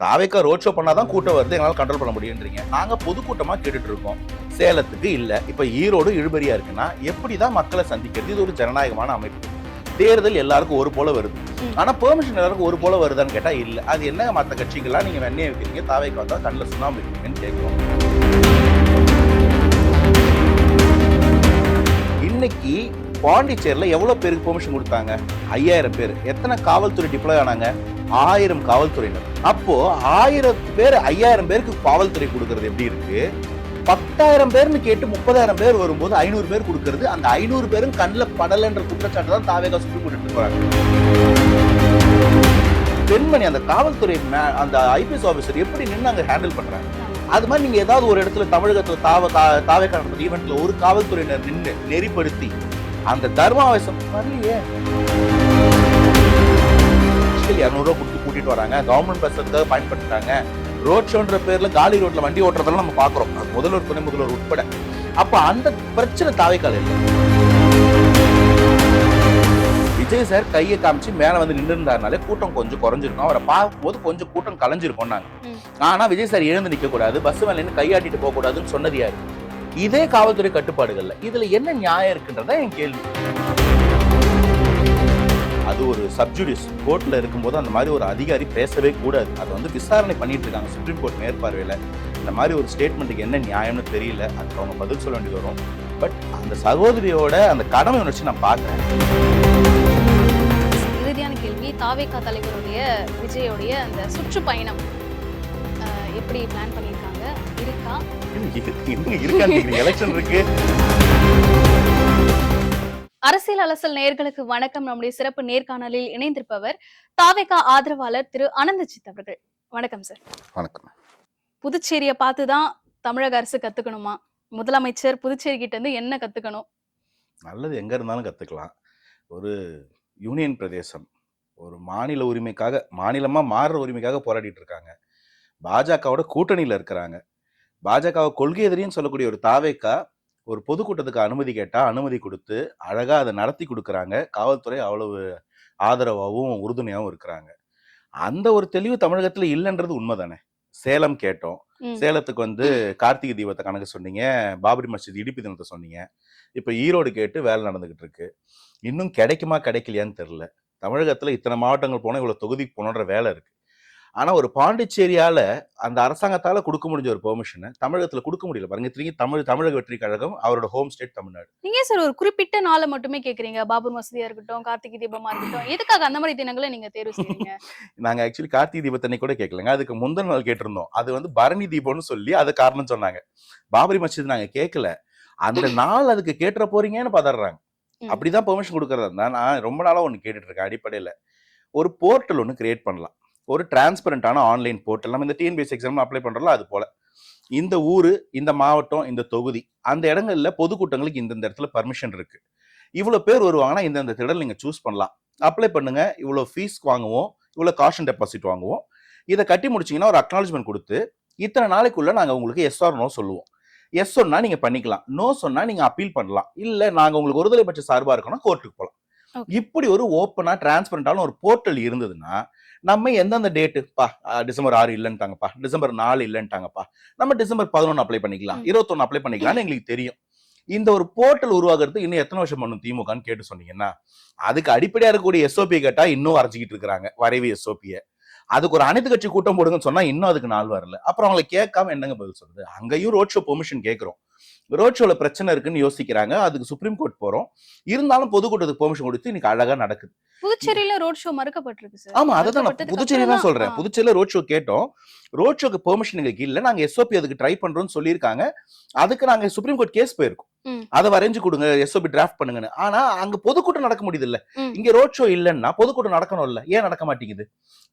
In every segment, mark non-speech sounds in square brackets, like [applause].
தாவேக்கா road show பண்ணாதான் கூட்டம் வருது எங்களால் கண்ட்ரோல் பண்ண முடியுன்றீங்க நாங்க பொதுக்கூட்டமா கேட்டுட்டு இருக்கோம் சேலத்துக்கு இல்ல. இப்ப ஈரோடு இழுபறியா இருக்குன்னா எப்படிதான் மக்களை சந்திக்கிறது? இது ஒரு ஜனநாயகமான அமைப்பு. தேர்தல் எல்லாருக்கும் ஒரு போல வருது. ம். ஆனா பெர்மிஷன் எல்லாருக்கும் ஒரு போல வருதான்னு கேட்டா இல்ல. அது என்ன மத்த கட்சிகள்லாம் நீங்க வெண்ணையை வைக்கிறீங்க தாவேக்கா வந்தா கண்ணில் சுண்ணாம்பு வைக்கிறீங்கன்னு கேட்கிறோம். இன்னைக்கு பாண்டிச்சேரியில எவ்வளவு பேருக்கு பெர்மிஷன் கொடுத்தாங்க? ஐயாயிரம் பேர். எத்தனை காவல்துறை டிப்ளாய் ஆனாங்க? ஆயிரம் காவல்துறையினர். அப்போ ஆயிரம் பேர் ஐயாயிரம் பேருக்கு காவல்துறை கொடுக்கறது எப்படி இருக்கு? பத்தாயிரம் பேர்னு கேட்டு முப்பதாயிரம் பேர் வரும்போது ஐநூறு பேர் கொடுக்கறது. அந்த ஐநூறு பேரும் கண்ணில் படலைன்ற குற்றச்சாட்டு தான் தாவேகா சுப்ரீம் கோர்ட் போறாங்க பெண்மணி அந்த காவல்துறை மே- அந்த ஐபிஎஸ் ஆஃபீஸர் எப்படி நின்று அங்கே ஹேண்டில் பண்றாங்க? அது மாதிரி நீங்க ஏதாவது ஒரு இடத்துல தமிழகத்துல தாவ கா- தாவேக்கா நடந்த ஈவெண்ட்ல ஒரு காவல்துறையினர் நின்று நெறிப்படுத்தி அந்த தர்மாவேசம் வரலையே இரநூறுவா கொடுத்து கூட்டிட்டு வராங்க. கவர்மெண்ட் பஸ் அதுக்காக பயன்படுத்துறாங்க. ரோட் ஷோன்ற பேர்ல காலி ரோட்ல வண்டி ஓட்டுறதெல்லாம் நம்ம பாக்குறோம் அது முதல்வர் துணை முதல்வர் உட்பட. அப்ப அந்த பிரச்சனை தாவைக்கால இல்லை விஜய் சார் கையை காமிச்சு மேல வந்து நின்று இருந்தாருனாலே கூட்டம் கொஞ்சம் குறைஞ்சிருக்கும். அவரை பார்க்கும்போது கொஞ்சம் கூட்டம் கலைஞ்சிருக்கும் நாங்க. ஆனால் ஆனா விஜய் சார் எழுந்து நிக்க கூடாது பஸ் மேல நின்று கையாட்டிட்டு போக கூடாதுன்னு சொன்னது யாரு? இதே காவல்துறை கட்டுப்பாடுகள்ல. இதுல என்ன நியாயம் இருக்குன்றதான் என் கேள்வி. அது ஒரு சப்ஜுடிஸ் கோர்ட்ல இருக்கும்போது அந்த மாதிரி ஒரு அதிகாரி பேசவே கூடாது அது வந்து விசாரணை பண்ணிட்டு இருக்காங்க சுப்ரீம் கோர்ட் மேற்பார்வையில இந்த மாதிரி ஒரு ஸ்டேட்மெண்ட்டுக்கு என்ன நியாயம்னு தெரியல அதுக்கு அவங்க பதில் சொல்ல வேண்டியது வரும் பட் அந்த சகோதரியோட அந்த கடமை உணர்ச்சி நான் பார்க்கறேன் இறுதியான கேள்வி தாவேகா தலைவருடைய விஜயோடைய அந்த சுற்றுப்பயணம் எப்படி பிளான் பண்ணியிருக்காங்க இருக்கா இருக்கான்னு எலெக்ஷன் இருக்கு அரசியல் அலசல் நேயர்களுக்கு வணக்கம். நம்முடைய சிறப்பு நேர்காணலில் இணைந்திருப்பவர் தாவேகா ஆதரவாளர் திரு அனந்தஜித் அவர்கள். வணக்கம் சார். வணக்கம். புதுச்சேரியை பார்த்து தான் தமிழக அரசு கத்துக்கணுமா? முதலமைச்சர் புதுச்சேரி கிட்ட இருந்து என்ன கத்துக்கணும்? நல்லது. எங்க இருந்தாலும் கத்துக்கலாம். ஒரு யூனியன் பிரதேசம் ஒரு மாநில உரிமைக்காக மாநிலமா மாறுற உரிமைக்காக போராடிட்டு இருக்காங்க. பாஜகவோட கூட்டணியில இருக்கிறாங்க. பாஜகவை கொள்கை எதிரின்னு சொல்லக்கூடிய ஒரு தாவேக்கா ஒரு பொதுக்கூட்டத்துக்கு அனுமதி கேட்டா அனுமதி கொடுத்து அழகா அதை நடத்தி கொடுக்குறாங்க. காவல்துறை அவ்வளவு ஆதரவாகவும் உறுதுணையாகவும் இருக்கிறாங்க. அந்த ஒரு தெளிவு தமிழகத்துல இல்லைன்றது உண்மைதானே? சேலம் கேட்டோம். சேலத்துக்கு வந்து கார்த்திகை தீபத்தை கணக்கு சொன்னீங்க. பாபரி மஸ்ஜித் இடிப்பு தினத்தை சொன்னீங்க. இப்ப ஈரோடு கேட்டு வேலை நடந்துகிட்டு இருக்கு. இன்னும் கிடைக்குமா கிடைக்கலையான்னு தெரியல. தமிழகத்துல இத்தனை மாவட்டங்கள் போனா இவ்வளவு தொகுதிக்கு போனோன்ற வேலை இருக்கு. ஆனா ஒரு பாண்டிச்சேரியால அந்த அரசாங்கத்தால கொடுக்க முடிஞ்ச ஒரு பெர்மிஷனை தமிழகத்துல கொடுக்க முடியல. பாருங்க திரும்பி தமிழ் தமிழக வெற்றி கழகம் அவரோட ஹோம் ஸ்டேட் தமிழ்நாடு. நீங்க சார் ஒரு குறிப்பிட்ட நாளை மட்டுமே கேக்குறீங்க? பாபர் மசூதியா இருக்கட்டும் கார்த்திகை தீபமா இருக்கட்டும் எதுக்காக அந்த மாதிரி தினங்களை நீங்க தேர்வு செய்றீங்க? [laughs] நாங்க ஆக்சுவலி கார்த்திகை தீபத்தன்னை கூட கேட்கலங்க அதுக்கு முந்தின நாள் கேட்டிருந்தோம். அது வந்து பரணி தீபம்னு சொல்லி அது காரணம் சொன்னாங்க. பாபரி மஸ்ஜித் நாங்க கேட்கல அந்த நாள் அதுக்கு கேட்டுற போறீங்கன்னு பதறாங்க. அப்படிதான் பெர்மிஷன் கொடுக்கறதா இருந்தா நான் ரொம்ப நாளா ஒன்று கேட்டுட்டு இருக்கேன் அடிப்படையில. ஒரு போர்ட்டல் ஒன்று கிரியேட் பண்ணலாம். ஒரு டிரான்ஸ்பரண்டான ஆன்லைன் போர்ட்டல் நம்ம இந்த டிஎன்பிஎஸ் எக்ஸாம் அப்ளை பண்றோம்ல அது போல. இந்த ஊரு இந்த மாவட்டம் இந்த தொகுதி அந்த இடங்கள்ல பொதுக்கூட்டங்களுக்கு இந்தந்த இடத்துல பர்மிஷன் இருக்கு. இவ்வளவு பேர் வருவாங்கன்னா இந்தந்த திடல் நீங்க சூஸ் பண்ணலாம். அப்ளை பண்ணுங்க. இவ்வளவு ஃபீஸ் வாங்குவோம். இவ்வளவு காஷன் டெபாசிட் வாங்குவோம். இதை கட்டி முடிச்சீங்கன்னா ஒரு அக்னாலஜ்மெண்ட் கொடுத்து இத்தனை நாளைக்குள்ள நாங்க உங்களுக்கு எஸ் ஆர் நோ சொல்லுவோம். எஸ் சொன்னா நீங்க பண்ணிக்கலாம். நோ சொன்னா நீங்க அப்பீல் பண்ணலாம். இல்ல நாங்க உங்களுக்கு ஒருதலை பட்ச சார்பா இருக்கணும் கோர்ட்டுக்கு போகலாம். இப்படி ஒரு ஓப்பனா டிரான்ஸ்பரண்டான ஒரு போர்ட்டல் இருந்ததுன்னா நம்ம எந்தெந்த டேட்டு பா அஹ் டிசம்பர் ஆறு இல்லைன்ட்டாங்கப்பா டிசம்பர் நாலு இல்லைன்ட்டாங்கப்பா நம்ம டிசம்பர் பதினொன்று அப்ளை பண்ணிக்கலாம். இருபத்தொன்னு அப்ளை பண்ணிக்கலாம்னு எங்களுக்கு தெரியும். இந்த ஒரு போர்ட்டல் உருவாக்குறதுக்கு இன்னும் எத்தனை வருஷம் பண்ணும் திமுகன்னு கேட்டு சொன்னீங்கன்னா அதுக்கு அடிப்படையா இருக்கக்கூடிய எஸ்ஓபி கேட்டா இன்னும் வரைஞ்சிக்கிட்டு இருக்கிறாங்க வரைவு எஸ்ஓபியை அதுக்கு ஒரு அனைத்து கட்சி கூட்டம் போடுங்கன்னு சொன்னா இன்னும் அதுக்கு நாள் வரல. அப்புறம் அவங்களை கேட்காம என்னங்க பதில் சொல்றது? அங்கேயும் ரோட் ஷோ பெர்மிஷன் கேட்கிறோம். ரோட் ஷோல பிரச்சனை இருக்குன்னு யோசிக்கிறாங்க. அதுக்கு சுப்ரீம் கோர்ட் போறோம். இருந்தாலும் பொதுக்கூட்டத்துக்கு பெர்மிஷன் கொடுத்து இன்னைக்கு அழகா நடக்குது. புதுச்சேரியில ரோட் ஷோ மறுக்கப்பட்டிருக்கு சார் ஆமா அதை நான் புதுச்சேரி தான் சொல்றேன். புதுச்சேரியில ரோட் ஷோ கேட்டோம். ரோட் ஷோக்கு பெர்மிஷன் எங்களுக்கு இல்ல. நாங்க எஸ்ஓபி அதுக்கு ட்ரை பண்றோம்னு சொல்லியிருக்காங்க. அதுக்கு நாங்க சுப்ரீம் கோர்ட் கேஸ் போயிருக்கோம். அதை வரைஞ்சு கொடுங்க எஸ்ஓபி டிராஃப்ட் பண்ணுங்கன்னு. ஆனா அங்க பொதுக்கூட்டம் நடக்க முடியுது இல்ல. இங்க ரோட் ஷோ இல்லைன்னா பொதுக்கூட்டம் நடக்கணும் இல்ல. ஏன் நடக்க மாட்டேங்குது?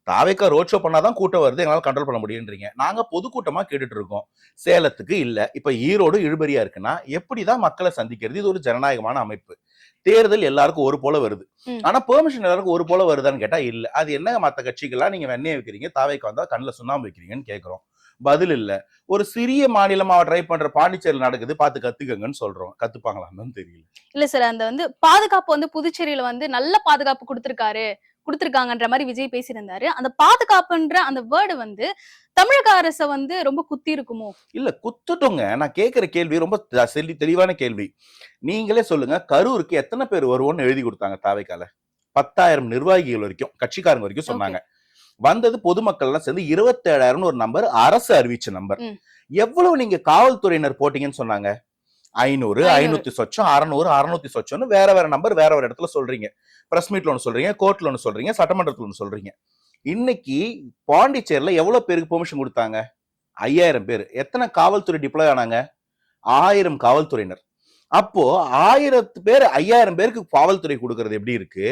தாவேக்கா ரோட் ஷோ பண்ணாதான் கூட்டம் வருது எங்களால கண்ட்ரோல் பண்ண முடியுன்றீங்க. நாங்க பொதுக்கூட்டமா கேட்டுட்டு இருக்கோம். சேலத்துக்கு இல்ல. இப்ப ஈரோடு இழுபறியா இருக்குன்னா எப்படிதான் மக்களை சந்திக்கிறது? இது ஒரு ஜனநாயகமான அமைப்பு. தேர்தல் எல்லாருக்கும் ஒரு போல வருது. ஆனா பெர்மிஷன் எல்லாருக்கும் ஒரு போல வருதான்னு கேட்டா இல்ல. அது என்ன மத்த கட்சிகள்லாம் நீங்க வெண்ணையை வைக்கிறீங்க தாவைக்கு வந்தா கண்ணுல சுண்ணாம்பு வைக்கிறீங்கன்னு கேக்குறோம். பதில் இல்ல. ஒரு சிறிய மாநிலமா ட்ரை பண்ற பாண்டிச்சேரியில் நடக்குது. பார்த்து கத்துக்கங்கன்னு சொல்றோம். கத்துப்பாங்களான்னு தெரியல. இல்ல சார் அந்த வந்து பாதுகாப்பு வந்து புதுச்சேரியில வந்து நல்ல பாதுகாப்பு கொடுத்திருக்காரு. கொடுத்திருக்காங்கன்ற மாதிரி விஜய் பேசியிருந்தாரு. அந்த பாதுகாப்புன்ற அந்த வேர்டு வந்து தமிழக அரச வந்து ரொம்ப குத்தி இருக்குமோ இல்ல குத்துட்டோங்க. நான் கேட்கிற கேள்வி ரொம்ப தெளிவான கேள்வி. நீங்களே சொல்லுங்க கரூருக்கு எத்தனை பேர் வருவோம்னு எழுதி கொடுத்தாங்க தாவைக்கால? பத்தாயிரம் நிர்வாகிகள் வரைக்கும் கட்சிக்காரங்க வரைக்கும் சொன்னாங்க. வந்தது பொதுமக்கள் எல்லாம் சேர்ந்து இருபத்தேழாயிரம்னு ஒரு நம்பர் அரசு அறிவிச்ச நம்பர். எவ்வளவு நீங்க காவல்துறையினர் போட்டீங்கன்னு சொன்னாங்க? ஐநூறு. ஐநூத்தி சொச்சம் அறநூறு அறுநூத்தி சொச்சம்னு வேற வேற நம்பர் வேற வேற இடத்துல சொல்றீங்க. பிரஸ் மீட்ல ஒன்று சொல்றீங்க கோர்ட்ல ஒன்று சொல்றீங்க சட்டமன்றத்துல ஒன்று சொல்றீங்க. இன்னைக்கு பாண்டிச்சேரியில எவ்வளவு பேருக்கு பெர்மிஷன் கொடுத்தாங்க? ஐயாயிரம் பேர். எத்தனை காவல்துறை டிப்ளாய் ஆனாங்க? ஆயிரம் காவல்துறையினர். அப்போ ஆயிரத்து பேர் ஐயாயிரம் பேருக்கு காவல்துறை கொடுக்கறது எப்படி இருக்கு?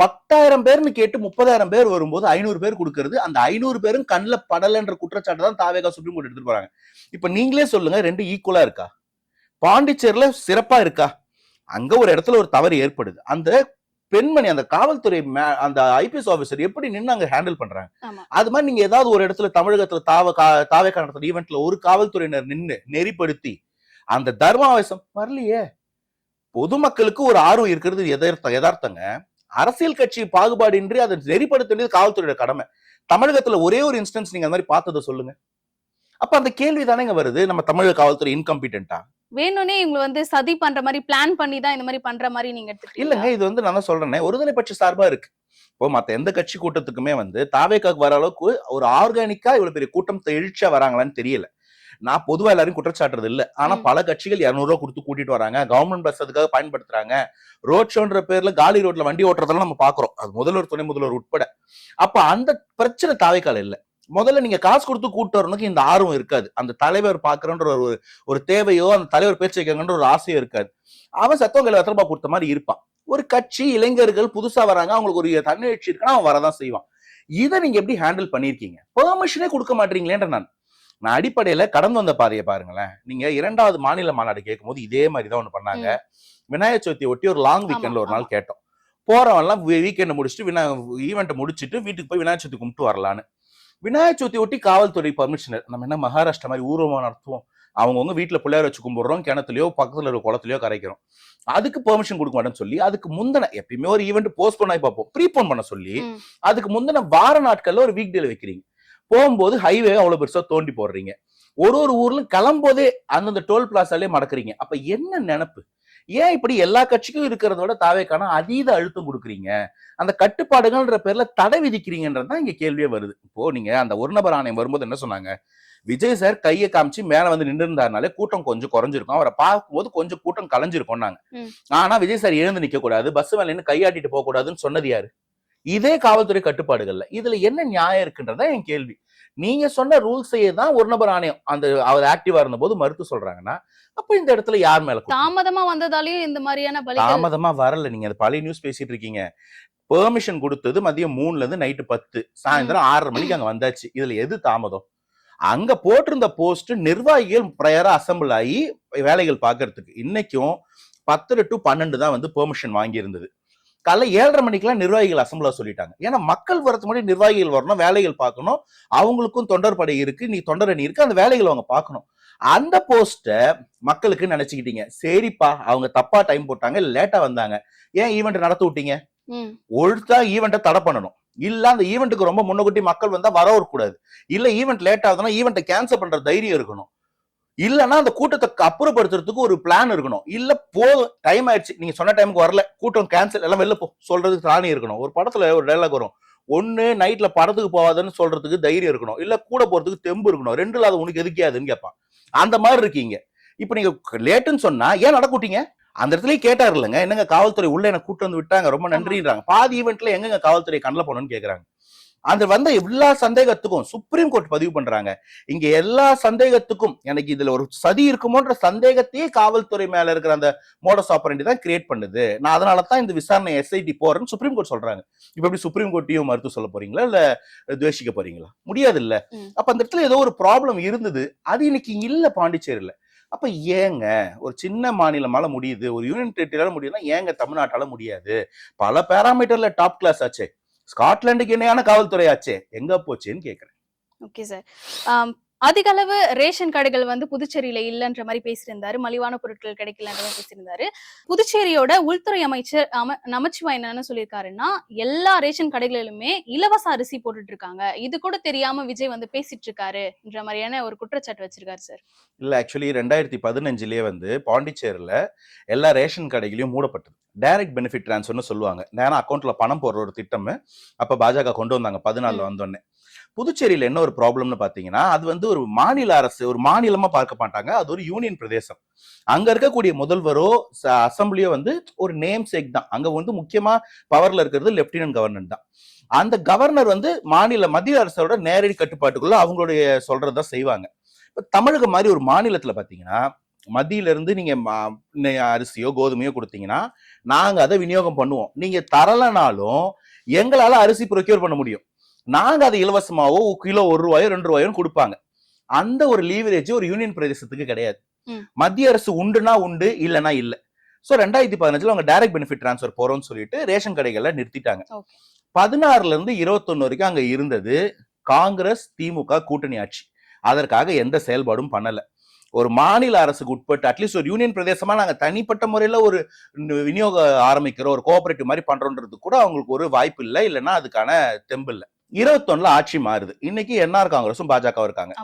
பத்தாயிரம் பேர்னு கேட்டு முப்பதாயிரம் பேர் வரும்போது ஐநூறு பேர் கொடுக்கறது அந்த ஐநூறு பேரும் கண்ணில் படலைன்ற குற்றச்சாட்டு தான் தாவேகா சுப்ரீம் கோர்ட் எடுத்துட்டு போறாங்க. இப்ப நீங்களே சொல்லுங்க ரெண்டு ஈக்குவலா இருக்கா? பாண்டிச்சேரியில சிறப்பா இருக்கா? அங்க ஒரு இடத்துல ஒரு தவறு ஏற்படுது. அந்த பெண்மணி அந்த காவல்துறை அந்த ஐபிஎஸ் ஆபீசர் எப்படி நின்று அங்க ஹேண்டில் பண்றாங்க. அது மாதிரி நீங்க ஏதாவது ஒரு இடத்துல தமிழகத்துல தாவ தாவேக்கா நடத்துற ஈவெண்ட்ல ஒரு காவல்துறையினர் நின்று நெறிப்படுத்தி அந்த தர்மாவேசம் வரலையே. பொதுமக்களுக்கு ஒரு ஆர்வம் இருக்கிறது எதார்த்த யதார்த்தங்க. அரசியல் கட்சி பாகுபாடின்றி அதை நெறிப்படுத்த வேண்டியது காவல்துறையோட கடமை. தமிழகத்துல ஒரே ஒரு இன்ஸ்டன்ஸ் நீங்க அந்த மாதிரி பார்த்ததை சொல்லுங்க. அப்ப அந்த கேள்வி தானேங்க வருது. நம்ம தமிழக காவல்துறை இன்கம்பிட்டா வேணும்னே இவங்க வந்து சதி பண்ற மாதிரி பிளான் பண்ணி தான் இந்த மாதிரி பண்ற மாதிரி நீங்க இல்லங்க எடுத்துக்கீங்க இது வந்து நான் சொல்றேனே. ஒருதலை பட்ச சார்பா இருக்கு. இப்போ மத்த எந்த கட்சி கூட்டத்துக்குமே வந்து தாவேக்காக்கு வர அளவுக்கு ஒரு ஆர்கானிக்கா இவ்வளவு பெரிய கூட்டம் எழுச்சியா வராங்களான்னு தெரியல. நான் பொதுவா எல்லாரும் குற்றச்சாட்டுறது இல்ல ஆனா. பல கட்சிகள் இருநூறு ரூபா கொடுத்து கூட்டிட்டு வராங்க. கவர்மெண்ட் பஸ் அதுக்காக பயன்படுத்துறாங்க. ரோட் ஷோன்ற பேர்ல காலி ரோட்ல வண்டி ஓட்டுறதெல்லாம் நம்ம பாக்குறோம் அது முதல்வர் துணை முதல்வர் உட்பட. அப்ப அந்த பிரச்சனை தாவேக்கால இல்ல. முதல்ல நீங்க காசு கொடுத்து கூட்டு வரணுக்கு இந்த ஆர்வம் இருக்காது. அந்த தலைவர் பாக்குறன்ற ஒரு ஒரு தேவையோ அந்த தலைவர் பேச்சு வைக்கணுன்ற ஒரு ஆசையோ இருக்காது. அவன் எத்தனை ரூபாய் கொடுத்த மாதிரி இருப்பான். ஒரு கட்சி இளைஞர்கள் புதுசா வராங்க அவங்களுக்கு ஒரு தன்னெழுச்சி இருக்குன்னா அவன் வரதான் செய்வான். இதை நீங்க எப்படி ஹேண்டில் பண்ணிருக்கீங்க பெர்மிஷனே கொடுக்க மாட்டீங்களேன்ற நான். நான் அடிப்படையில கடந்து வந்த பாதையை பாருங்களேன். நீங்க இரண்டாவது மாநில மாநாடு கேட்கும்போது இதே மாதிரி தான் ஒண்ணு பண்ணாங்க. விநாயகர் சதுர்த்தி ஒட்டி ஒரு லாங் வீக்கெண்ட்ல ஒரு. நாள் கேட்டோம். போறவன்லாம் வீக்கெண்ட் முடிச்சுட்டு வினா ஈவெண்ட்டை முடிச்சுட்டு வீட்டுக்கு போய் விநாயகர் சதுர்த்தி கும்பிட்டு வரலான்னு. விநாயகர் சதுர்த்தி ஒட்டி காவல்துறை பர்மிஷனர் நம்ம என்ன மகாராஷ்டிரா மாதிரி ஊர்வலம் நடத்துவோம். அவங்கவுங்க வீட்டுல பிள்ளையார் வச்சு கும்பிடுறோம் கிணத்துலயோ பக்கத்துல இருக்க குளத்துலயோ கரைக்கிறோம். அதுக்கு பெர்மிஷன் கொடுக்க மாட்டேன்னு சொல்லி அதுக்கு முந்தின எப்பயுமே ஒரு ஈவெண்ட் போஸ்ட்போன் ஆகி பார்ப்போம். ப்ரீபோன் பண்ண சொல்லி. அதுக்கு முந்தின வார நாட்கள்ல ஒரு வீக் டேல வைக்கிறீங்க. போகும்போது ஹைவே அவ்வளவு பெருசா தோண்டி போடுறீங்க. ஒரு ஒரு ஊர்ல கிளம்போதே அந்தந்த டோல் பிளாசாலே மடக்குறீங்க. அப்ப என்ன நினைப்பு? ஏன் இப்படி எல்லா கட்சிக்கும் இருக்கிறத விட தாவேக்கான அதீத அழுத்தம் கொடுக்குறீங்க? அந்த கட்டுப்பாடுகள்ன்ற பேர்ல தடை விதிக்கிறீங்கன்றது தான் இங்க கேள்வியே வருது. இப்போ நீங்க அந்த ஒரு நபர் ஆணையம் வரும்போது என்ன சொன்னாங்க? விஜய் சார் கையை காமிச்சு மேல வந்து நின்று இருந்தாருனாலே கூட்டம் கொஞ்சம் குறைஞ்சிருக்கும். அவரை பார்க்கும்போது கொஞ்சம் கூட்டம் கலைஞ்சிருக்கும் நாங்க. ஆனா விஜய் சார் எழுந்து நிக்க கூடாது பஸ் மேல கையாட்டிட்டு போக கூடாதுன்னு சொன்னது யாரு? இதே காவல்துறை கட்டுப்பாடுகள்ல. இதுல என்ன நியாயம் இருக்குன்றதா என் கேள்வி. நீங்க சொன்ன ரூல்ஸையே தான் ஒரு நபர் ஆணையம் அந்த அவர் ஆக்டிவா இருந்தபோது மறுத்து சொல்றாங்கன்னா அப்ப இந்த இடத்துல யார் மேல? தாமதமா வந்ததாலயும் இந்த மாதிரியான தாமதமா வரல. நீங்க அது பழைய நியூஸ் பேசிட்டு இருக்கீங்க. பெர்மிஷன் கொடுத்தது மதியம் மூணுல இருந்து நைட்டு பத்து சாயந்தரம் ஆறரை மணிக்கு அங்க வந்தாச்சு. இதுல எது தாமதம்? அங்க போட்டிருந்த போஸ்ட் நிர்வாகிகள் ப்ரையரா அசம்பிள் ஆகி வேலைகள் பார்க்கறதுக்கு இன்னைக்கும் பத்து டு பன்னெண்டு தான் வந்து பெர்மிஷன் வாங்கி இருந்தது காலைல ஏழரை மணிக்கெல்லாம் நிர்வாகிகள் அசம்பிளா சொல்லிட்டாங்க. ஏன்னா மக்கள் வரதுக்கு முன்னாடி நிர்வாகிகள் வரணும் வேலைகள் பார்க்கணும். அவங்களுக்கும் தொண்டர் படை இருக்கு நீ தொண்டர் அணி இருக்கு அந்த வேலைகள் அவங்க பார்க்கணும். அந்த போஸ்ட மக்களுக்கு நினைச்சுக்கிட்டீங்க. சரிப்பா அவங்க தப்பா டைம் போட்டாங்க லேட்டா வந்தாங்க. ஏன் ஈவெண்ட் நடத்த விட்டீங்க. ஒழுத்தா ஈவெண்ட்டை தடை பண்ணணும். இல்ல அந்த ஈவெண்ட்டுக்கு ரொம்ப முன்னக்கூட்டி மக்கள் வந்தா வர கூடாது இல்ல ஈவெண்ட் லேட் ஆகுதுன்னா ஈவெண்ட்டை கேன்சல் பண்ற தைரியம் இருக்கணும். இல்லைன்னா அந்த கூட்டத்தை அப்புறப்படுத்துறதுக்கு ஒரு பிளான் இருக்கணும். இல்ல போதும் டைம் ஆயிடுச்சு. நீங்க சொன்ன டைமுக்கு வரல. கூட்டம் கேன்சல் எல்லாம் வெளில போ. சொல்றதுக்கு ராணி இருக்கணும். ஒரு படத்துல ஒரு டைலாக் வரும். ஒன்னு நைட்ல படத்துக்கு போகாதுன்னு சொல்றதுக்கு தைரியம் இருக்கணும். இல்ல கூட போறதுக்கு தெம்பு இருக்கணும். ரெண்டு இல்லாத உனக்கு எதுக்கியாதுன்னு கேட்பான். அந்த மாதிரி இருக்கீங்க. இப்ப நீங்க லேட்டுன்னு சொன்னா ஏன் நடக்கூட்டீங்க? அந்த இடத்துலயே கேட்டார் இல்லைங்க. என்னங்க காவல்துறை உள்ள என்ன கூட்டு வந்து விட்டாங்க. ரொம்ப நன்றின்றாங்க. பாதி ஈவெண்ட்ல எங்கங்க காவல்துறை கண்ணில் போனோம்னு கேக்குறாங்க. அந்த வந்த எல்லா சந்தேகத்துக்கும் சுப்ரீம் கோர்ட் பதிவு பண்றாங்க. இங்க எல்லா சந்தேகத்துக்கும் எனக்கு இதுல ஒரு சதி இருக்குமோன்ற சந்தேகத்தையே காவல்துறை மேல இருக்கிற அந்த மோடஸ் ஆப்பரண்டி தான் கிரியேட் பண்ணுது. நான் அதனால தான் இந்த விசாரணை எஸ்ஐடி போறேன்னு சுப்ரீம் கோர்ட் சொல்றாங்க. இப்ப எப்படி சுப்ரீம் கோர்ட்டையும் மறுத்து சொல்ல போறீங்களா? இல்ல துவேஷிக்க போறீங்களா? முடியாது இல்ல. அப்ப அந்த இடத்துல ஏதோ ஒரு ப்ராப்ளம் இருந்தது. அது இன்னைக்கு இல்ல பாண்டிச்சேரியில அப்ப ஏங்க? ஒரு சின்ன மாநிலமால முடியுது. ஒரு யூனியன் டெரிட்டரியால முடியுதுன்னா ஏங்க தமிழ்நாட்டால முடியாது? பல பேராமீட்டர்ல டாப் கிளாஸ் ஆச்சே. ஸ்காட்லாண்டுக்கு இணையான காவல்துறை ஆச்சே எங்க போச்சுன்னு கேக்குறேன். ஓகே சார் அதிக அளவு ரேஷன் கடைகள் வந்து புதுச்சேரியில இல்லன்ற மாதிரி பேசியிருந்தாரு. மலிவான பொருட்கள் கிடைக்கலன்ற மாதிரி பேசியிருந்தாரு. புதுச்சேரியோட உள்துறை அமைச்சர் அம நமச்சிவாய் என்ன சொல்லியிருக்காருன்னா எல்லா ரேஷன் கடைகளிலுமே இலவச அரிசி போட்டுட்டு இருக்காங்க இது கூட தெரியாம விஜய் வந்து பேசிட்டு இருக்காருன்ற மாதிரியான ஒரு குற்றச்சாட்டு வச்சிருக்காரு சார். இல்ல ஆக்சுவலி ரெண்டாயிரத்தி பதினஞ்சுலயே வந்து பாண்டிச்சேரியில எல்லா ரேஷன் கடைகளையும் மூடப்பட்டது. டைரக்ட் பெனிஃபிட் ட்ரான்ஸ்ஃபர்னு சொல்லுவாங்க. நேரம் அக்கௌண்ட்ல பணம் போடுற ஒரு திட்டம் அப்ப பாஜக கொண்டு வந்தாங்க பதினாலுல வந்தோடனே புதுச்சேரியில் என்ன ஒரு ப்ராப்ளம்னு பார்த்தீங்கன்னா அது வந்து ஒரு மாநில அரசு ஒரு மாநிலமாக பார்க்க மாட்டாங்க. அது ஒரு யூனியன் பிரதேசம். அங்கே இருக்கக்கூடிய முதல்வரோ ச- வந்து ஒரு நேம் சேக் தான். அங்கே வந்து முக்கியமாக பவரில் இருக்கிறது லெப்டினன்ட் கவர்னர் தான். அந்த கவர்னர் வந்து மாநில மத்திய அரசோட நேரடி கட்டுப்பாட்டுக்குள்ள அவங்களுடைய சொல்றதா செய்வாங்க. இப்போ தமிழகம் மாதிரி ஒரு மாநிலத்தில் பார்த்தீங்கன்னா மத்தியில நீங்கள் நீங்க மா- அரிசியோ கோதுமையோ கொடுத்தீங்கன்னா நாங்க அதை விநியோகம் பண்ணுவோம். நீங்க தரலனாலும் எங்களால அரிசி ப்ரொக்யூர் பண்ண முடியும். நாங்க அதை இலவசமாவோ கிலோ ஒரு ரூபாயோ ரெண்டு ரூபாயோ கொடுப்பாங்க. அந்த ஒரு லீவரேஜ் ஒரு யூனியன் பிரதேசத்துக்கு கிடையாது. மத்திய அரசு உண்டுனா உண்டு இல்லைன்னா இல்ல. சோ ரெண்டாயிரத்தி பதினஞ்சுல அவங்க டைரக்ட் பெனிஃபிட் ட்ரான்ஸ்ஃபர் போறோம்னு சொல்லிட்டு ரேஷன் கடைகள்ல நிறுத்திட்டாங்க. பதினாறுல இருந்து இருபத்தொன்னு வரைக்கும் அங்க இருந்தது காங்கிரஸ் திமுக கூட்டணி ஆட்சி. அதற்காக எந்த செயல்பாடும் பண்ணல. ஒரு மாநில அரசுக்கு உட்பட்டு அட்லீஸ்ட் ஒரு யூனியன் பிரதேசமா நாங்க தனிப்பட்ட முறையில ஒரு விநியோக ஆரம்பிக்கிறோம் ஒரு கோஆபரேட்டிவ் மாதிரி பண்றோன்றது கூட அவங்களுக்கு ஒரு வாய்ப்பு இல்லை இல்லைன்னா அதுக்கான தெம்பு இல்லை. இருபத்தொன்னுல ஆட்சி மாறுது. இன்னைக்கு என்ஆர் காங்கிரஸும் பாஜக இருக்காங்க.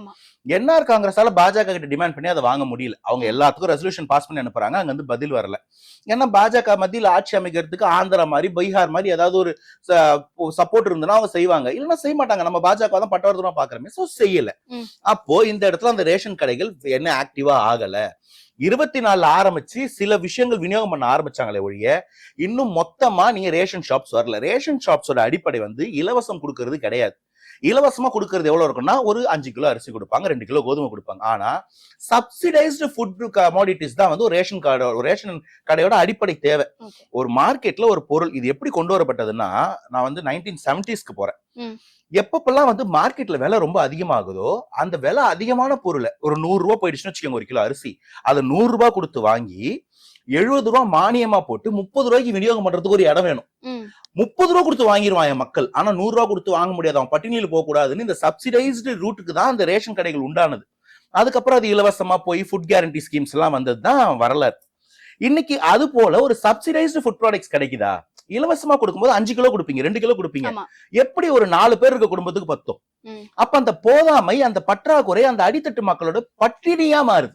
என்ஆர் காங்கிரஸால பாஜக கிட்ட டிமாண்ட் பண்ணி அதை வாங்க முடியல. அவங்க எல்லாத்துக்கும் ரெசல்யூஷன் பாஸ் பண்ணி அனுப்புறாங்க. அங்க வந்து பதில் வரல. ஏன்னா பாஜக மத்தியில் ஆட்சி அமைக்கிறதுக்கு ஆந்திரா மாதிரி பீகார் மாதிரி ஏதாவது ஒரு சப்போர்ட் இருந்ததுன்னா அவங்க செய்வாங்க. இல்லைன்னா செய்ய மாட்டாங்க. நம்ம பாஜக தான் பட்டவர்த்தமா பாக்குறோமே சோ செய்யல. அப்போ இந்த இடத்துல அந்த ரேஷன் கடைகள் என்ன ஆக்டிவா ஆகல. இருபத்தி நாலுல ஆரம்பிச்சு சில விஷயங்கள் விநியோகம் பண்ண ஆரம்பிச்சாங்களே ஒழிய இன்னும் மொத்தமா நீங்க ரேஷன் ஷாப்ஸ் வரல. ரேஷன் ஷாப்ஸோட அடிப்படை வந்து இலவசம் கொடுக்கறது கிடையாது. இலவசமா கொடுக்கறது எவ்வளவு இருக்கும்னா ஒரு அஞ்சு கிலோ அரிசி கொடுப்பாங்க ரெண்டு கிலோ கோதுமை கொடுப்பாங்க ஆனா சப்சிடைஸ்டு ஃபுட் கமாடிட்டிஸ் தான் வந்து ஒரு ரேஷன் ஒரு ரேஷன் கடையோட அடிப்படை தேவை. ஒரு மார்க்கெட்ல ஒரு பொருள் இது எப்படி கொண்டு வரப்பட்டதுன்னா நான் வந்து நைன்டீன் செவன்டிஸ்க்கு போறேன். எப்பப்பெல்லாம் வந்து மார்க்கெட்ல விலை ரொம்ப அதிகமாகுதோ அந்த விலை அதிகமான பொருளை ஒரு நூறு ரூபாய் போயிடுச்சுன்னு வச்சுக்கோங்க ஒரு கிலோ அரிசி அதை நூறு ரூபாய் கொடுத்து வாங்கி எழுபது ரூபாய் மானியமா போட்டு முப்பது ரூபாய்க்கு விநியோகம் பண்றதுக்கு ஒரு இடம் வேணும். முப்பது ரூபா கொடுத்து வாங்கிடுவான் என் மக்கள். ஆனா நூறு ரூபா கொடுத்து வாங்க முடியாது. அவன் பட்டினியில் போக கூடாதுன்னு இந்த சப்சிடைஸ்டு ரூட்டுக்கு தான் அந்த ரேஷன் கடைகள் உண்டானது. அதுக்கப்புறம் அது இலவசமா போய் ஃபுட் கேரண்டி ஸ்கீம்ஸ் எல்லாம் வந்தது தான் வரலாறு. இன்னைக்கு அது போல ஒரு சப்சிடைஸ்டு ஃபுட் ப்ராடக்ட்ஸ் கிடைக்குதா? இலவசமா கொடுக்கும்போது அஞ்சு கிலோ கொடுப்பீங்க ரெண்டு கிலோ கொடுப்பீங்க. எப்படி ஒரு நாலு பேர் இருக்க குடும்பத்துக்கு பத்தும். அப்ப அந்த போதாமை அந்த பற்றாக்குறை அந்த அடித்தட்டு மக்களோட பட்டினியா மாறுது.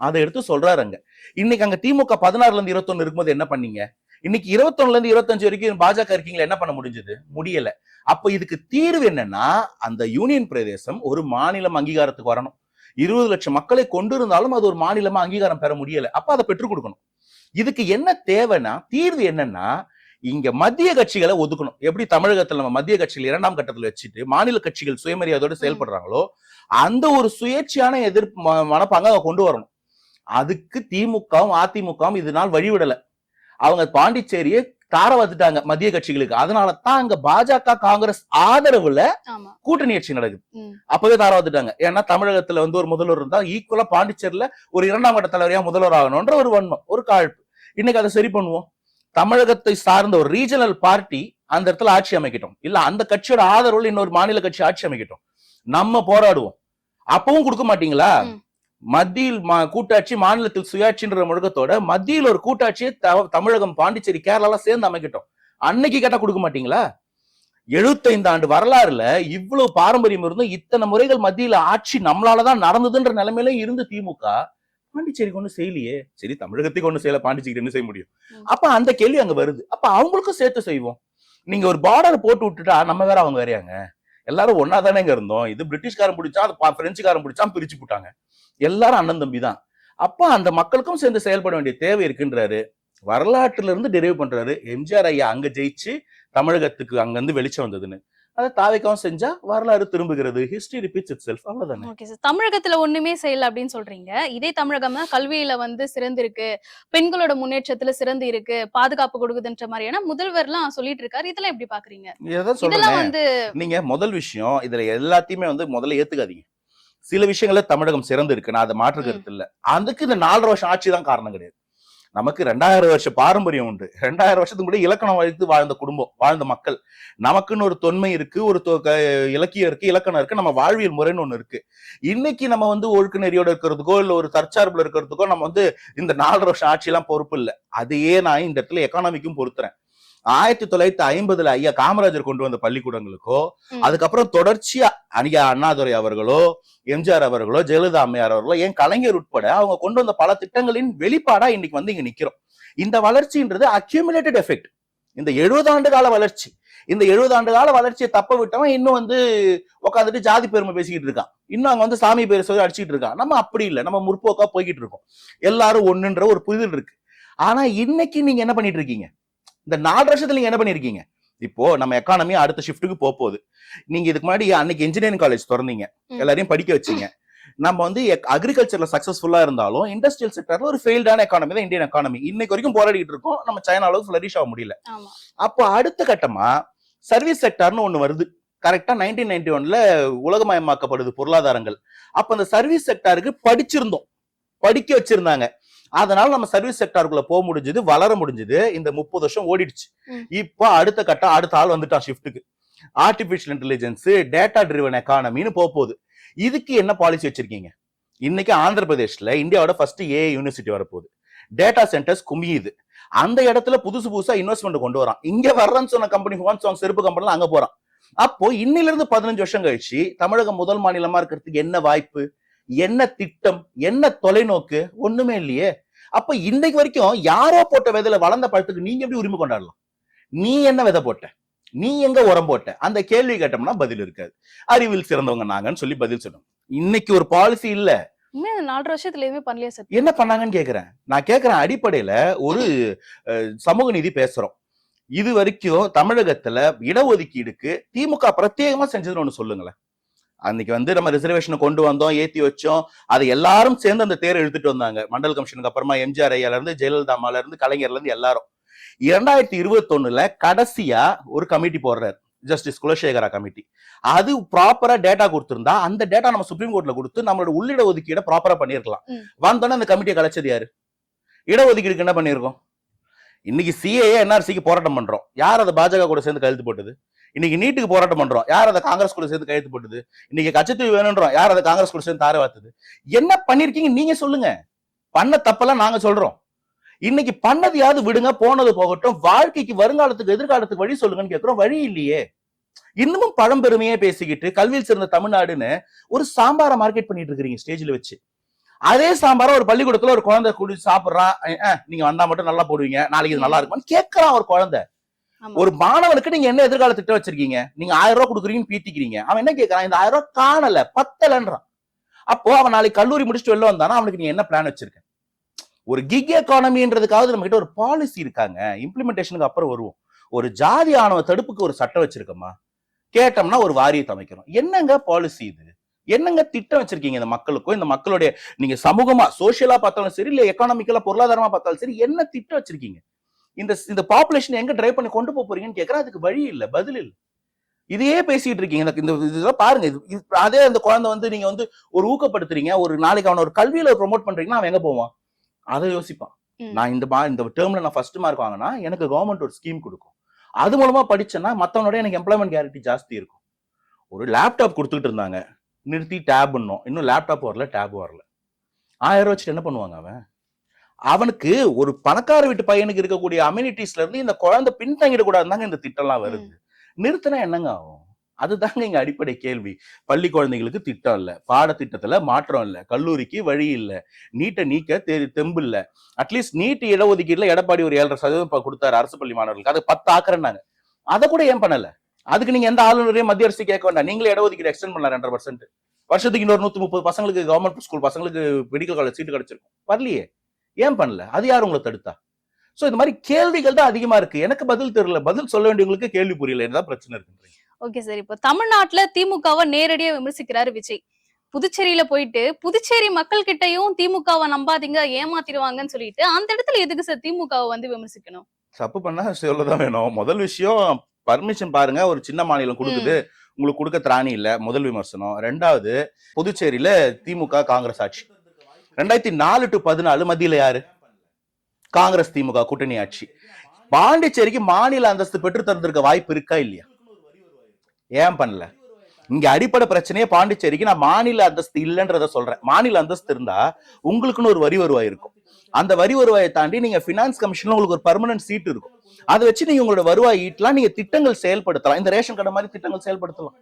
அதை எடுத்து சொல்றாரு அங்க இன்னைக்கு அங்க திமுக பதினாறுல இருந்து இருபத்தொன்னு இருக்கும்போது என்ன பண்ணீங்க? இன்னைக்கு இருபத்தொன்னுல இருந்து இருபத்தஞ்சு வரைக்கும் பாஜக இருக்கீங்களா? என்ன பண்ண முடிஞ்சது? முடியல. அப்ப இதுக்கு தீர்வு என்னன்னா அந்த யூனியன் பிரதேசம் ஒரு மாநிலம் அங்கீகாரத்துக்கு வரணும். இருபது லட்சம் மக்களை கொண்டு இருந்தாலும் அது ஒரு மாநிலமா அங்கீகாரம் பெற முடியல. அப்ப அதை பெற்றுக் கொடுக்கணும். இதுக்கு என்ன தேவைன்னா தீர்வு என்னன்னா இங்க மத்திய கட்சிகளை ஒதுக்கணும். எப்படி தமிழகத்துல நம்ம மத்திய கட்சிகள் இரண்டாம் கட்டத்துல வச்சுட்டு மாநில கட்சிகள் சுயமரியாதையோட செயல்படுறாங்களோ அந்த ஒரு சுயேட்சையான எதிர்ப்பு மனப்பாங்க கொண்டு வரணும். அதுக்கு திமுகவும் அதிமுகவும் இது நாள் வழிவிடல. அவங்க பாண்டிச்சேரியை தார வந்துட்டாங்க மத்திய கட்சிகளுக்கு. அதனால தான் அங்க பாஜக காங்கிரஸ் ஆதரவுல கூட்டணி ஆட்சி நடக்குது. அப்பவே தார வந்துட்டாங்க ஏன்னா தமிழகத்துல வந்து ஒரு முதல்வர் இருந்தா ஈக்குவலா பாண்டிச்சேரியில ஒரு இரண்டாம் கட்ட தலைவரையா முதல்வர் ஆகணும்ன்ற ஒரு வன்மம் ஒரு காழ்ப்பு. இன்னைக்கு அதை சரி பண்ணுவோம். தமிழகத்தை சார்ந்த ஒரு ரீஜனல் பார்ட்டி அந்த இடத்துல ஆட்சி அமைக்கட்டும். இல்ல அந்த கட்சியோட ஆதரவுல இன்னொரு மாநில கட்சி ஆட்சி அமைக்கட்டும். நம்ம போராடுவோம். அப்பவும் கொடுக்க மாட்டீங்களா. மத்தியில் மா- கூட்டாட்சி மாநிலத்தில் சுயாட்சின்ற முழக்கத்தோட மத்தியில் ஒரு கூட்டாட்சியை தமிழகம் பாண்டிச்சேரி கேரளா சேர்ந்து அமைக்கட்டும். அன்னைக்கு கேட்டா கொடுக்க மாட்டீங்களா? எழுபத்தைந்து ஆண்டு வரலாறுல இவ்வளவு பாரம்பரியம் இருந்தும் இத்தனை முறைகள் மத்தியில ஆட்சி நம்மளாலதான் நடந்ததுன்ற நிலைமையில இருந்து திமுக பாண்டிச்சேரிக்கு ஒண்ணு செய்யலையே. சரி தமிழகத்துக்கு ஒண்ணு செய்யல பாண்டிச்சேரிக்கு என்ன செய்ய முடியும். அப்ப அந்த கேள்வி அங்க வருது. அப்ப அவங்களுக்கும் சேர்த்து செய்வோம். நீங்க ஒரு பார்டர் போட்டு விட்டுட்டா நம்ம வேற அவங்க வேறையாங்க? எல்லாரும் ஒன்னா தானேங்க இருந்தோம். இது பிரிட்டிஷ்காரன் பிடிச்சா அது பிரெஞ்சுக்காரன் பிடிச்சா பிரிச்சு போட்டாங்க. எல்லாரும் அண்ணன் தம்பி தான் அப்ப அந்த மக்களுக்கும் சேர்ந்து செயல்பட வேண்டிய தேவை இருக்குன்றாரு. வரலாற்றுல இருந்து டெரிவ் பண்றாரு. எம்ஜிஆர் ஐயா அங்க ஜெயிச்சு தமிழகத்துக்கு அங்க இருந்து வெளிச்சம் வந்ததுன்னு. அதை தாவைக்காவும் செஞ்சா வரலாறு திரும்புகிறது. ஹிஸ்டரி ரிப்பீட்ஸ் இட் செல்ஃப் அவ்வளவுதானே? ஓகே சார் தமிழகத்துல ஒண்ணுமே செய்யல அப்படின்னு சொல்றீங்க. இதே தமிழகம் தான் கல்வியில வந்து சிறந்து இருக்கு பெண்களோட முன்னேற்றத்துல சிறந்து இருக்கு. பாதுகாப்பு கொடுக்குதுன்ற மாதிரியான முதல்வர்லாம் சொல்லிட்டு இருக்காரு. இதெல்லாம் எப்படி பாக்குறீங்க? இதெல்லாம் வந்து நீங்க முதல் விஷயம் இதுல எல்லாத்தையுமே வந்து முதல்ல ஏத்துக்காதீங்க. சில விஷயங்கள்ல தமிழகம் சிறந்து இருக்கு. நான் அதை மாற்று ம். கருத்து இல்ல. அதுக்கு இந்த நாலரை வருஷம் ஆட்சி தான் காரணம் கிடையாது. நமக்கு ரெண்டாயிரம் வருஷ பாரம்பரியம் உண்டு. ரெண்டாயிரம் வருஷத்துக்கு முன்னாடி இலக்கணம் வைத்து வாழ்ந்த குடும்பம் வாழ்ந்த மக்கள். நமக்குன்னு ஒரு தொன்மை இருக்கு ஒரு இலக்கியம் இருக்கு இலக்கணம் இருக்கு நம்ம வாழ்வியல் முறைன்னு ஒண்ணு இருக்கு. இன்னைக்கு நம்ம வந்து ஒழுக்க நெறியோட இருக்கிறதுக்கோ இல்ல ஒரு தற்சார்புல இருக்கிறதுக்கோ நம்ம வந்து இந்த நாலரை வருஷம் ஆட்சியெல்லாம் பொறுப்பு இல்லை. அதையே நான் இந்த இடத்துல எக்கானமிக்கும் பொறுத்துறேன். ஆயிரத்தி தொள்ளாயிரத்தி ஐம்பதுல ஐயா காமராஜர் கொண்டு வந்த பள்ளிக்கூடங்களுக்கோ. அதுக்கப்புறம் தொடர்ச்சியா ஐயா அண்ணாதுரை அவர்களோ எம்ஜிஆர் அவர்களோ ஜெயலலிதா அம்மையார் அவர்களோ ஏன் கலைஞர் உட்பட அவங்க கொண்டு வந்த பல திட்டங்களின் வெளிப்பாடா இன்னைக்கு வந்து இங்க நிக்கிறோம். இந்த வளர்ச்சின்றது அக்யூமுலேட்டட் எஃபெக்ட் இந்த எழுபது ஆண்டு கால வளர்ச்சி. இந்த எழுபது ஆண்டு கால வளர்ச்சியை தப்ப விட்டவன் இன்னும் வந்து உட்காந்துட்டு ஜாதி பெருமை பேசிக்கிட்டு இருக்கான். இன்னும் அங்க வந்து சாமி பேர் சொல்லி அடிச்சிட்டு இருக்கான். நம்ம அப்படி இல்லை. நம்ம முற்போக்கா போய்கிட்டு இருக்கோம். எல்லாரும் ஒண்ணுன்ற ஒரு புரிதல் இருக்கு. ஆனா இன்னைக்கு நீங்க என்ன பண்ணிட்டு இருக்கீங்க? இந்த நாலு வருஷத்துல நீங்க என்ன பண்ணிருக்கீங்க? இப்போ நம்ம எக்கானமி அடுத்த ஷிஃப்ட்டுக்கு போக போகுது. நீங்க இதுக்கு முன்னாடி அன்னைக்கு இன்ஜினியரிங் காலேஜ் திறந்தீங்க. எல்லாரையும் படிக்க வச்சீங்க. நம்ம வந்து அக்ரிகல்ச்சர்ல சக்சஸ்ஃபுல்லா இருந்தாலும் இண்டஸ்ட்ரியல் செக்டர்ல ஒரு ஃபெயில்டான எக்கானமி தான் இந்தியன் எக்கானமி இன்னைக்கு வரைக்கும் போராடிட்டு இருக்கோம். நம்ம சைனா அளவுக்கு ஃபிளரிஷ் ஆக முடியல. அப்போ அடுத்த கட்டமா சர்வீஸ் செக்டார்னு ஒண்ணு வருது. கரெக்டா நைன்டீன் நைன்டி ஒன்ல உலகமயமாக்கப்படுது பொருளாதாரங்கள். அப்ப அந்த சர்வீஸ் செக்டாருக்கு படிச்சிருந்தோம். படிக்க வச்சிருந்தாங்க. அதனால நம்ம சர்வீஸ் செக்டாருக்குள்ள போக முடிஞ்சது வளர முடிஞ்சது. இந்த முப்பது வருஷம் ஓடிடுச்சு. இப்போ அடுத்த கட்டம் அடுத்த ஆள் வந்துட்டான் ஷிஃப்ட்டுக்கு ஆர்டிபிஷியல் இன்டெலிஜென்ஸ் டேட்டா ட்ரிவன் எக்கானமின்னு போக போகுது. இதுக்கு என்ன பாலிசி வச்சிருக்கீங்க? இன்னைக்கு ஆந்திர பிரதேஷ்ல இந்தியாவோட ஃபர்ஸ்ட் ஏ யூனிவர்சிட்டி வரப்போகுது. டேட்டா சென்டர்ஸ் குமியுது. அந்த இடத்துல புதுசு புதுசா இன்வெஸ்ட்மெண்ட் கொண்டு வரான். இங்க வர்றேன்னு சொன்ன கம்பெனி ஹோன் சாங் செருப்பு கம்பெனில அங்க போறான். அப்போ இன்னில இருந்து பதினஞ்சு வருஷம் கழிச்சு தமிழகம் முதல் மாநிலமா இருக்கிறதுக்கு என்ன வாய்ப்பு? என்ன திட்டம்? என்ன தொலைநோக்கு? ஒண்ணுமே இல்லையே. அப்ப இன்னைக்கு வரைக்கும் யாரோ போட்ட விதையில வளர்ந்த பழத்துக்கு நீங்க எப்படி உரிமை கொண்டாடலாம்? நீ என்ன விதை போட்ட? நீ எங்க உரம் போட்ட? அந்த கேள்வி கேட்டோம்னா பதில் இருக்காது. அறிவில் சிறந்தவங்க நாங்கன்னு சொல்லி பதில் சொன்னோம் இன்னைக்கு ஒரு பாலிசி இல்ல. நாலு வருஷத்துல எதுவுமே பண்ணலையா சார்? என்ன பண்ணாங்கன்னு கேக்குறேன். நான் கேக்குறேன் அடிப்படையில ஒரு சமூக நீதி பேசுறோம். இது வரைக்கும் தமிழகத்துல இடஒதுக்கீடுக்கு திமுக பிரத்யேகமா செஞ்சதுன்னு ஒண்ணு சொல்லுங்களேன். அன்னைக்கு வந்து நம்ம ரிசர்வேஷனை கொண்டு வந்தோம் ஏத்தி வச்சோம். அதை எல்லாரும் சேர்ந்து அந்த தேரை இழுத்துட்டு வந்தாங்க. மண்டல் கமிஷனுக்கு அப்புறமா எம்ஜிஆர் ஐயால இருந்து ஜெயலலிதா கலைஞர்ல இருந்து எல்லாரும். இரண்டாயிரத்தி இருபத்தி ஒண்ணுல கடைசியா ஒரு கமிட்டி போடுறாரு. ஜஸ்டிஸ் குலசேகரா கமிட்டி அது ப்ராப்பரா டேட்டா கொடுத்திருந்தா அந்த டேட்டா நம்ம சுப்ரீம் கோர்ட்ல கொடுத்து நம்மளோட உள்ளிட ஒதுக்கீடை ப்ராப்பரா பண்ணிருக்கலாம். வந்தோடனே அந்த கமிட்டியை கலைச்சது யாரு? இடஒதுக்கீடுக்கு என்ன பண்ணிருக்கோம் இன்னைக்கு சிஏஏ என்ஆர்சிக்கு போராட்டம் பண்றோம். யார் அதை பாஜக கூட சேர்ந்து கையெழுத்து போட்டது? இன்னைக்கு நீட்டுக்கு போராட்டம் பண்றோம். யார் அதை காங்கிரஸ் கூட சேர்ந்து கையெழுத்து போட்டுது? இன்னைக்கு கச்சத்தீவு வேணும்ன்றோம் யார் அதை காங்கிரஸ் கூட சேர்ந்து தார வாத்துது? என்ன பண்ணிருக்கீங்க? நீங்க சொல்லுங்க. பண்ண தப்பெல்லாம் நாங்க சொல்றோம். இன்னைக்கு பண்ணதையாவது விடுங்க. போனது போகட்டும். வாழ்க்கைக்கு வருங்காலத்துக்கு எதிர்காலத்துக்கு வழி சொல்லுங்கன்னு கேட்கிறோம் வழி இல்லையே. இன்னமும் பழம்பெருமையே பேசிக்கிட்டு கல்வியில் சிறந்த தமிழ்நாடுன்னு ஒரு சாம்பாரை மார்க்கெட் பண்ணிட்டு இருக்கிறீங்க ஸ்டேஜ்ல வச்சு. அதே சாம்பாரை ஒரு பள்ளிக்கூடத்துல ஒரு குழந்தை குடி சாப்பிட்றான். நீங்க வந்தா மட்டும் நல்லா போடுவீங்க. நாளைக்கு இது நல்லா இருக்குமான்னு கேட்கறான் ஒரு குழந்தை. ஒரு மாணவனுக்கு நீங்க என்ன எதிர்கால திட்டம் வச்சிருக்கீங்க? நீங்க ஆயிரம் ரூபாய் கொடுக்குறீங்கன்னு பீத்திக்கிறீங்க. அவன் என்ன கேட்கறான் இந்த ஆயிரம் ரூபாய் காணல பத்தலன்றான். அப்போ அவன் நாளைக்கு கல்லூரி முடிச்சுட்டு வெளில வந்தானா? அவனுக்கு நீ என்ன பிளான் வச்சிருக்க? ஒரு கிக் எக்கானமின்றதுக்காவது நம்ம கிட்ட ஒரு பாலிசி இருக்காங்க. இம்ப்ளிமெண்டேஷனுக்கு அப்புறம் வருவோம். ஒரு ஜாதி ஆணவ தடுப்புக்கு ஒரு சட்டம் வச்சிருக்கோமா? கேட்டோம்னா ஒரு வாரியத்தை அமைக்கிறோம். என்னங்க பாலிசி இது? என்னங்க திட்டம் வச்சிருக்கீங்க இந்த மக்களுக்கும்? இந்த மக்களுடைய நீங்க சமூகமா சோசியலா பார்த்தாலும் சரி இல்ல எக்கானமிக்கலா பொருளாதாரமா பார்த்தாலும் சரி என்ன திட்டம் வச்சிருக்கீங்க? இந்த இந்த பாப்புலேஷன் எங்க டிரைவ் பண்ணி கொண்டு போக போறீங்கன்னு கேக்குறேன். அதுக்கு வழி இல்ல பதில் இல்ல. இதையே பேசிட்டு இருக்கீங்க. இந்த- இதெல்லாம் பாருங்க. இது- அதே அந்த குழந்தை வந்து நீங்க வந்து ஒரு ஊக்கப்படுத்துறீங்க. ஒரு நாளைக்கு அவனை ஒரு கல்வியில ப்ரொமோட் பண்றீங்கன்னா அவன் எங்க போவான்? அதை யோசிப்பான். நான் இந்த மா- இந்த டேர்ம்ல நான் ஃபர்ஸ்ட் மார்க் வாங்கினா எனக்கு கவர்மெண்ட் ஒரு ஸ்கீம் கொடுக்கும். அது மூலமா படிச்சேன்னா மத்தவனோட எனக்கு எம்ப்ளாய்மெண்ட் கேரண்டி ஜாஸ்தி இருக்கும். ஒரு லேப்டாப் கொடுத்துட்டு இருந்தாங்க. நிறுத்தி டேப் பண்ணோம் இன்னும் லேப்டாப் வரல டேப் வரல. ஆயிரம் ரூபாய் வச்சுட்டு என்ன பண்ணுவாங்க அவன்? அவனுக்கு ஒரு பணக்கார வீட்டு பையனுக்கு இருக்கக்கூடிய அம்யூனிட்டிஸ்ல இருந்து இந்த குழந்தை பின்தங்கிட கூடாதுதாங்க இந்த திட்டம்லாம் வருது. நிறுத்தினா என்னங்க ஆகும்? அதுதாங்க இங்க அடிப்படை கேள்வி. பள்ளி குழந்தைகளுக்கு திட்டம் இல்ல. பாடத்திட்டத்துல மாற்றம் இல்ல. கல்லூரிக்கு வழி இல்ல. நீட்டை நீக்க தெ- தெம்பு இல்ல. அட்லீஸ்ட் நீட் இடஒதுக்கீடுல எடப்பாடி ஒரு ஏழரை சதவீதம் கொடுத்தாரு அரசு பள்ளி மாணவர்களுக்கு. அது பத்து ஆக்குறேன்னாங்க. அதை கூட ஏன் பண்ணல? அதுக்கு நீங்க எந்த ஆளுநரையும் மத்திய அரசு கேட்க வேண்டாம். நீங்களே இடஒதுக்கீடு எக்ஸ்டெண்ட் பண்ணலாம் ரெண்டரை பர்சன்ட் வருஷத்துக்கு இன்னொரு நூத்தி முப்பது பசங்களுக்கு கவர்மெண்ட் ஸ்கூல் பசங்களுக்கு மெடிக்கல் காலேஜ் சீட்டு கிடைச்சிருக்கும். வரலையே. ஏன் பண்ணல? அது யார் உங்களை தடுத்தா? சோ இந்த மாதிரி கேள்விகள் தான் அதிகமா இருக்கு. எனக்கு பதில் தெரியல. பதில் சொல்ல வேண்டியவங்களுக்கு கேள்வி புரியல. என்னதான் பிரச்சனை இருக்குன்றீங்க. ஓகே சார் இப்போ தமிழ்நாட்டுல திமுகவை நேரடியா விமர்சிக்கிறாரு விஜய். புதுச்சேரியில போயிட்டு புதுச்சேரி மக்கள் கிட்டயும் திமுகவை நம்பாதீங்க ஏமாத்திடுவாங்கன்னு சொல்லிட்டு அந்த இடத்துல எதுக்கு சார் திமுகவை வந்து விமர்சிக்கணும்? தப்பு பண்ணா சொல்லதான் வேணும். முதல் விஷயம் பர்மிஷன் பாருங்க. ஒரு சின்ன மாநிலம் கொடுக்குது. உங்களுக்கு கொடுக்க திராணி இல்ல. முதல் விமர்சனம். ரெண்டாவது புதுச்சேரியில திமுக காங்கிரஸ் ஆட்சி. ரெண்டாயிரத்தி நாலு டு பதினாலு மத்தியில் யாரு? காங்கிரஸ் திமுக கூட்டணி ஆட்சி. பாண்டிச்சேரிக்கு மாநில அந்தஸ்து பெற்று தந்திருக்க வாய்ப்பு இருக்கா இல்லையா? ஏன் பண்ணல? இங்க அடிப்படை பிரச்சனையே பாண்டிச்சேரிக்கு நான் மாநில அந்தஸ்து இல்லைன்றத சொல்றேன். மாநில அந்தஸ்து இருந்தா உங்களுக்குன்னு ஒரு வரி வருவாய் இருக்கும் அந்த வரி வருவாயை தாண்டி நீங்க பினான்ஸ் கமிஷன்ல உங்களுக்கு ஒரு பர்மனன்ட் சீட் இருக்கும். அதை வச்சு நீங்க உங்களோட வருவாய் ஈட்டலாம் நீங்க திட்டங்கள் செயல்படுத்தலாம். இந்த ரேஷன் கடை மாதிரி திட்டங்கள் செயல்படுத்தலாம்.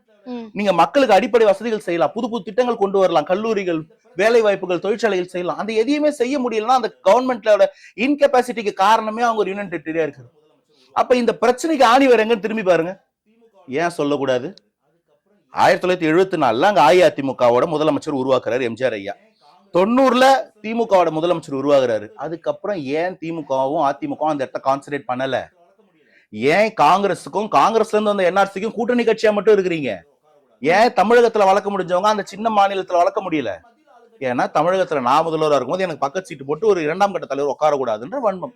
நீங்க மக்களுக்கு அடிப்படை வசதிகள் செய்யலாம். புது புது திட்டங்கள் கொண்டு வரலாம். கல்லூரிகள் வேலை வாய்ப்புகள் தொழிற்சாலைகள் செய்யலாம். அந்த எதையுமே செய்ய முடியலன்னா அந்த கவர்மெண்ட்டோட இன்கெபாசிட்டிக்கு காரணமே அவங்க ஒரு யூனியன் டெரிட்டரியா இருக்குது அப்ப இந்த பிரச்சனைக்கு ஆணி எங்கன்னு திரும்பி பாருங்க. ஏன் சொல்லக்கூடாது? ஆயிரத்தி தொள்ளாயிரத்தி எழுபத்தி நாலுல அங்க அஇஅதிமுகவோட முதலமைச்சர் உருவாக்குறாரு எம்ஜிஆர் ஐயா. தொண்ணூறுல திமுகவோட முதலமைச்சர் உருவாகுறாரு. அதுக்கப்புறம் ஏன் திமுகவும் அதிமுகவும் அந்த இடத்த கான்சன்ட்ரேட் பண்ணல? ஏன் காங்கிரஸுக்கும் காங்கிரஸ்ல இருந்து வந்த என்ஆர்சிக்கும் கூட்டணி கட்சியா மட்டும் இருக்கிறீங்க? ஏன் தமிழகத்துல வளர்க்க முடிஞ்சவங்க அந்த சின்ன மாநிலத்துல வளர்க்க முடியல? ஏன்னா தமிழகத்துல நான் முதல்வரா இருக்கும்போது எனக்கு பக்கத்து சீட்டு போட்டு ஒரு இரண்டாம் கட்ட தலைவர் உட்காரக்கூடாதுன்ற வன்மம்.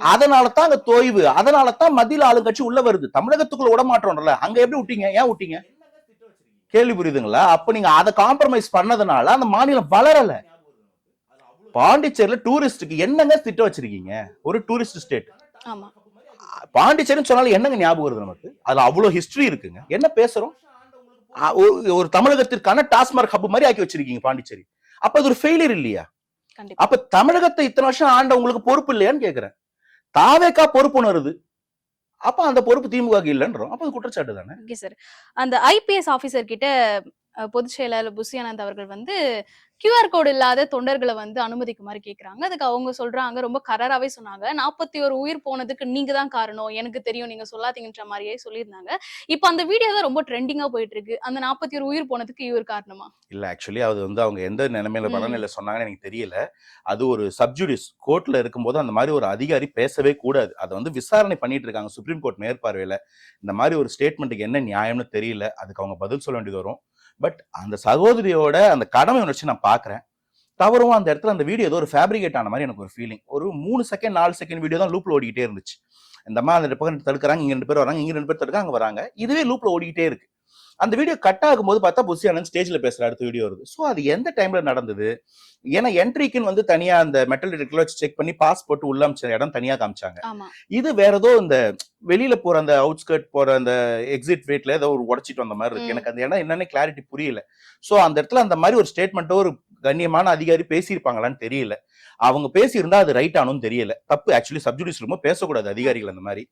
அதனால தான் அங்க தொய்வு. அதனால தான் மத்தியில ஆளுங்கட்சி உள்ள வருது. தமிழகத்துக்குள்ள விட மாட்டோம்ல அங்க எப்படி விட்டீங்க? ஏன் விட்டீங்க? கேள்வி புரியுதுங்களா? அப்ப நீங்க அதை காம்ப்ரமைஸ் பண்ணதுனால அந்த மாநிலம் வளரல. பாண்டிச்சேரியில டூரிஸ்டுக்கு என்னங்க திட்டம் வச்சிருக்கீங்க? ஒரு டூரிஸ்ட் ஸ்டேட். பாண்டிச்சேரின்னு சொன்னாலும் என்னங்க ஞாபகம் வருது நமக்கு? அதுல அவ்வளவு ஹிஸ்டரி இருக்குங்க. என்ன பேசுறோம்? ஒரு- தமிழகத்திற்கான டாஸ்மார்க் ஹப் மாதிரி ஆக்கி வச்சிருக்கீங்க பாண்டிச்சேரி. அப்ப அது ஒரு ஃபெயிலியர் இல்லையா? அப்ப தமிழகத்தை இத்தனை வருஷம் ஆண்ட உங்களுக்கு பொறுப்பு இல்லையான்னு கேக்குறேன். தாவேக்கா பொறுப்பு உணருது அப்ப அந்த பொறுப்பு திமுக இல்லைன்றோம். அப்ப அது குற்றச்சாட்டு தானே? ஓகே சார் அந்த ஐபிஎஸ் ஆபீசர் கிட்ட பொதுச் செயலாளர் புசி ஆனந்த் அவர்கள் வந்து கியூஆர் கோடு இல்லாத தொண்டர்களை வந்து அனுமதிக்குமாறு கேக்குறாங்க. அதுக்கு அவங்க சொல்றாங்க ரொம்ப கராராவே சொன்னாங்க. நாற்பத்தி ஒரு உயிர் போனதுக்கு நீங்க தான் காரணம். எனக்கு தெரியும் நீங்க சொல்லாதீங்கன்ற மாதிரியே சொல்லியிருந்தாங்க. இப்போ அந்த வீடியோ தான் ரொம்ப ட்ரெண்டிங்கா போயிட்டு இருக்கு அந்த நாற்பத்தி ஒரு உயிர் போனதுக்கு இவர் காரணமா? இல்ல ஆக்சுவலி அது வந்து அவங்க எந்த நிலைமையில. மனநிலை சொன்னாங்கன்னு எனக்கு தெரியல. அது ஒரு சப்ஜுடிஸ் கோர்ட்ல இருக்கும்போது அந்த மாதிரி ஒரு அதிகாரி பேசவே கூடாது. அதை வந்து விசாரணை பண்ணிட்டு இருக்காங்க. சுப்ரீம் கோர்ட் மேற்பார்வையில. இந்த மாதிரி ஒரு ஸ்டேட்மெண்ட்டுக்கு என்ன நியாயம்னு தெரியல. அதுக்கு அவங்க பதில் சொல்ல வேண்டியது வரும். பட் அந்த சகோதரியோட அந்த கடமை உணர்ச்சி நான் பார்க்குறேன். தவறும் அந்த இடத்துல அந்த வீடியோ ஏதோ ஒரு ஃபேப்ரிகேட் ஆன மாதிரி எனக்கு ஒரு ஃபீலிங் ஒரு மூணு செகண்ட் நாலு செகண்ட் வீடியோ தான் லூப்ல ஓடிக்கிட்டே இருந்துச்சு. இந்த மாதிரி அந்த பக்கம் தடுக்கிறாங்க இங்கே ரெண்டு பேர் வராங்க இங்கே ரெண்டு பேர் தடுக்க அங்கே வராங்க. இதுவே லூப்ல ஓடிக்கிட்டே இருக்கு. அந்த வீடியோ கட் ஆகும்போது பார்த்தா புசி ஆனந்த் ஸ்டேஜ்ல பேசுற அடுத்த வீடியோ வருது. ஸோ அது எந்த டைம்ல நடந்தது? ஏன்னா என்ட்ரிக்குன்னு வந்து தனியா அந்த மெட்டல் டிடெக்டர்ல வச்சு செக் பண்ணி பாஸ்போர்ட் உள்ள அமைச்ச இடம் தனியா காமிச்சாங்க. இது வேற ஏதோ இந்த வெளியில போற அந்த அவுட்ஸ்கர்ட் போற அந்த எக்ஸிட் வேட்ல ஏதோ ஒரு உடச்சிட்டு வந்த மாதிரி இருக்கு. எனக்கு அந்த இடம் என்னன்னு கிளாரிட்டி புரியல. சோ அந்த இடத்துல அந்த மாதிரி ஒரு ஸ்டேட்மெண்ட்டோ ஒரு கண்ணியமான அதிகாரி பேசியிருப்பாங்களான்னு தெரியல. அவங்க பேசியிருந்தா அது ரைட் ஆனும் தெரியல. தப்பு ஆக்சுவலி சப்ஜுடிஸ் ரொம்ப பேசக்கூடாது அதிகாரிகள் அந்த மாதிரி.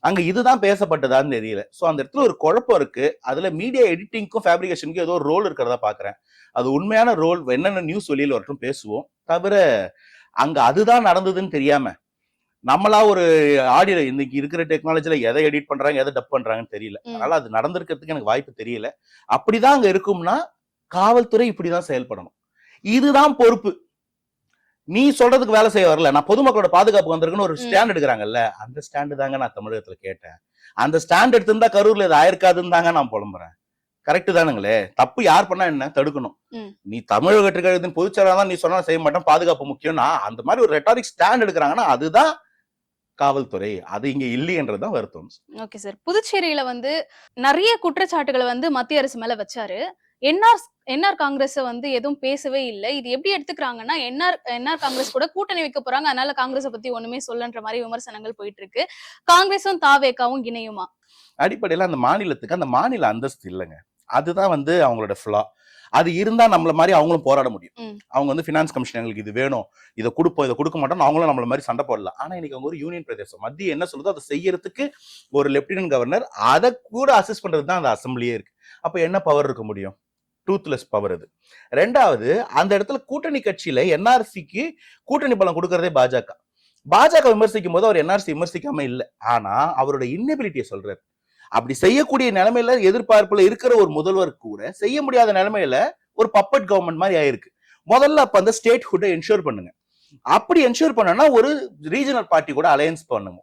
அங்க இதுதான் பேசப்பட்டதான்னு தெரியல. சோ அந்த இடத்துல ஒரு குழப்பம் இருக்கு. அதுல மீடியா எடிட்டிங்க்கும் ஃபேப்ரிகேஷனுக்கும் ஏதோ ஒரு ரோல் இருக்கிறதா பாக்குறேன் அது உண்மையான ரோல் என்னென்ன நியூஸ் வெளியில வரட்டும் பேசுவோம். தவிர அங்க அதுதான் நடந்ததுன்னு தெரியாம நம்மளா ஒரு ஆடியோ இன்னைக்கு இருக்கிற டெக்னாலஜில எதை எடிட் பண்றாங்க எதை டப் பண்றாங்கன்னு தெரியல. அதனால அது நடந்திருக்கிறதுக்கு எனக்கு வாய்ப்பு தெரியல. அப்படிதான் அங்க இருக்கும்னா காவல்துறை இப்படிதான் செயல்படணும். இதுதான் பொறுப்பு. நீ சொல்றதுக்கு வேலை செய்ய வரல. நான் பொதுமக்களோட பாதுகாப்பு வந்திருக்குன்னு ஒரு. ஸ்டாண்ட் எடுக்கிறாங்கல்ல? அந்த ஸ்டாண்டு தாங்க நான் தமிழகத்துல கேட்டேன். அந்த ஸ்டாண்ட் எடுத்திருந்தா கரூர்ல இது ஆயிருக்காதுன்னு தாங்க நான் புலம்புறேன். கரெக்ட் தானுங்களே. தப்பு யார் பண்ணா என்ன? தடுக்கணும். நீ தமிழகத்துக்கு பொதுச்செயலாளர் தான் நீ சொன்னா செய்ய மாட்டேன். பாதுகாப்பு முக்கியம்னா அந்த மாதிரி ஒரு ரெட்டாரிக் ஸ்டாண்ட் எடுக்கிறாங்கன்னா அதுதான் காவல்துறை. அது இங்க இல்லையன்றதுதான் வருத்தம். ஓகே சார் புதுச்சேரியில வந்து நிறைய குற்றச்சாட்டுகளை வந்து மத்திய அரசு மேல வச்சாரு. என்ஆர் என்ஆர் காங்கிரஸ் வந்து எதுவும் பேசவே இல்லை. இது எப்படி எடுத்துக்கிறாங்கன்னா என்ஆர் என்ஆர் காங்கிரஸ் கூட கூட்டணி வைக்க போறாங்க. அதனால காங்கிரஸை பத்தி ஒண்ணுமே சொல்லன்ற மாதிரி விமர்சனங்கள் போயிட்டு இருக்கு காங்கிரஸும் தாவேக்காவும் இணையுமா? அடிப்படையில அந்த மாநிலத்துக்கு அந்த மாநில அந்தஸ்து இல்லைங்க. அதுதான் வந்து அவங்களோட ஃபிளா அது இருந்தா நம்மள மாதிரி அவங்களும் போராட முடியும். அவங்க வந்து பினான்ஸ் கமிஷன் எங்களுக்கு இது வேணும். இதை கொடுப்போம் இதை கொடுக்க மாட்டோம் அவங்களும் நம்மள மாதிரி சண்டை போடலாம் ஆனா இன்னைக்கு அவங்க ஒரு யூனியன் பிரதேசம். மத்திய என்ன சொல்லுதோ அதை செய்யறதுக்கு ஒரு லெப்டினன்ட் கவர்னர் அதை கூட அசிஸ்ட் பண்றது தான் அந்த அசம்பிளியே இருக்கு. அப்ப என்ன பவர் இருக்க முடியும்? டூத்லெஸ் பவர் அது. ரெண்டாவது அந்த இடத்துல கூட்டணி கட்சியில என்ஆர்சிக்கு கூட்டணி பலம் கொடுக்கறதே பாஜக. பாஜக விமர்சிக்கும் போது அவர் என்ஆர்சி விமர்சிக்காம இல்லை. ஆனா அவரோட இன்னபிலிட்டியை சொல்றாரு. அப்படி செய்யக்கூடிய நிலைமையில எதிர்பார்ப்புல இருக்கிற ஒரு முதல்வர் கூட செய்ய முடியாத நிலைமையில ஒரு பப்பட் கவர்மெண்ட் மாதிரி ஆயிருக்கு. முதல்ல அப்ப அந்த ஸ்டேட் ஹுட்டை என்ஷூர் பண்ணுங்க. அப்படி என்ஷூர் பண்ணனா ஒரு ரீஜனல் பார்ட்டி கூட அலையன்ஸ் பண்ணுங்க